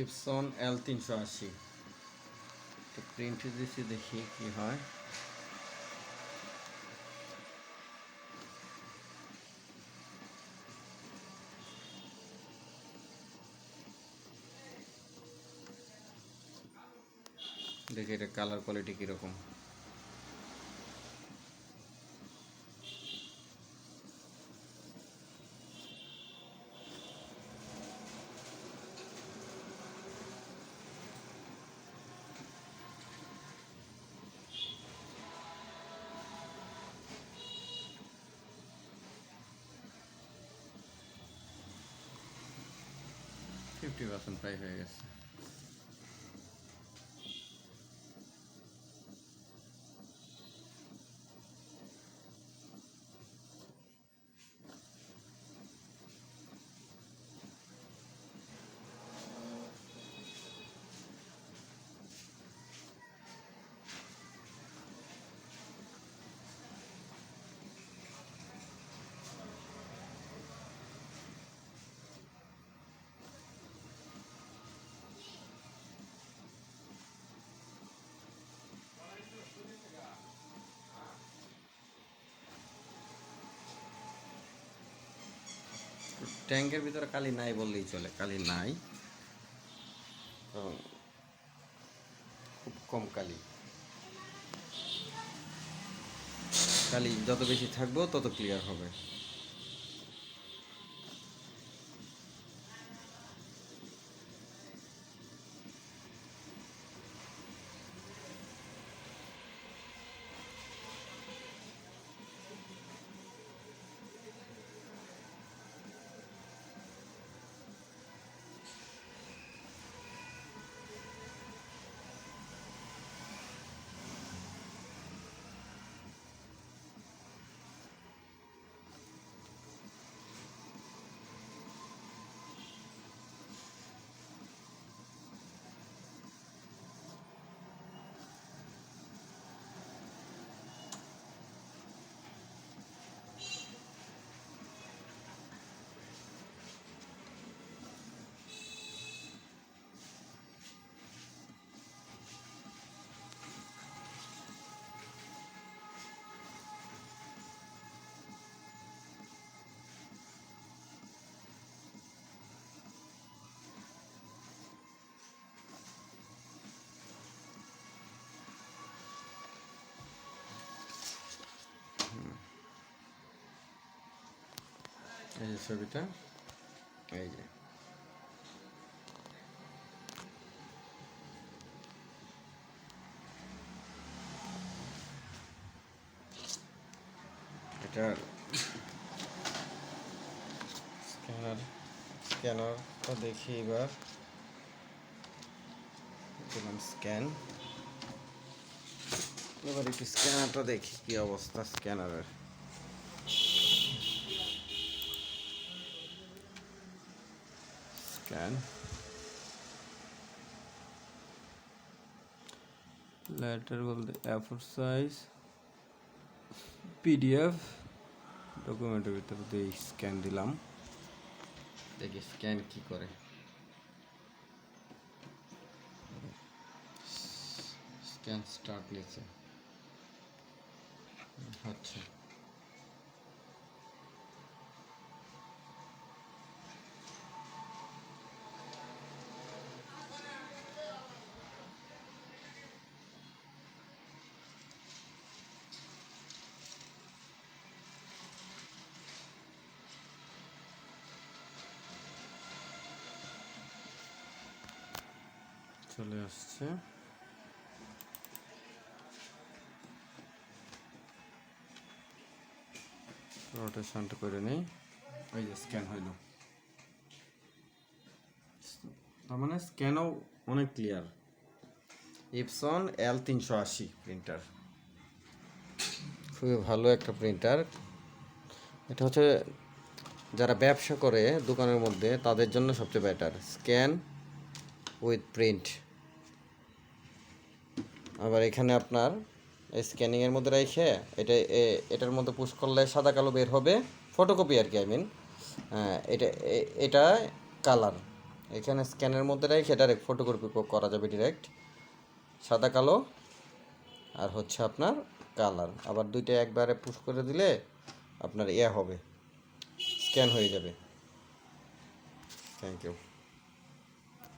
Epson এল তিনশো আশি। Print দিচ্ছি দেখি কি হয়। দেখি এটা কালার কোয়ালিটি কীরকম। ফিফটি পার্সেন্ট প্রায় হয়ে গেছে ট্যাঙ্কের ভিতরে কালি নাই বললেই চলে, কালি নাই। খুব কম কালি। কালি যত বেশি থাকব তত ক্লিয়ার হবে। এই যে ছবিটা এই যে এটার স্ক্যানার স্ক্যানারটা দেখি এবার দিলাম স্ক্যান এবার একটু স্ক্যানারটা দেখি কি অবস্থা স্ক্যানারের স্ক্যান লেটার বলতে এফোর সাইজ পিডিএফ ডকুমেন্টের ভিতরে দিয়ে স্ক্যান দিলাম দেখি স্ক্যান কি করে স্ক্যান স্টার্ট নিচ্ছে আচ্ছা চলে আসছে। রোটেশনটা করে নেই। ওই যে স্ক্যান হইল। তার মানে স্ক্যানও অনেক ক্লিয়ার। ইপসন এল তিনশো আশি প্রিন্টার। খুবই ভালো একটা প্রিন্টার। এটা হচ্ছে যারা ব্যবসা করে দোকানের মধ্যে, তাদের জন্য সবচেয়ে বেটার স্ক্যান উইথ প্রিন্ট। আবার এখানে আপনার স্ক্যানিংয়ের মধ্যে রেখে এটা এটার মধ্যে পুশ করলে সাদা কালো বের হবে। ফটোকপি আর কি আই মিন এটা, এ- এটা কালার এখানে স্ক্যানের মধ্যে রেখে ডাইরেক্ট ফটোকপি করা যাবে ডিরেক্ট সাদা কালো আর হচ্ছে আপনার কালার আবার দুইটা একবারে পুশ করে দিলে আপনার ইয়ে হবে স্ক্যান হয়ে যাবে। Thank you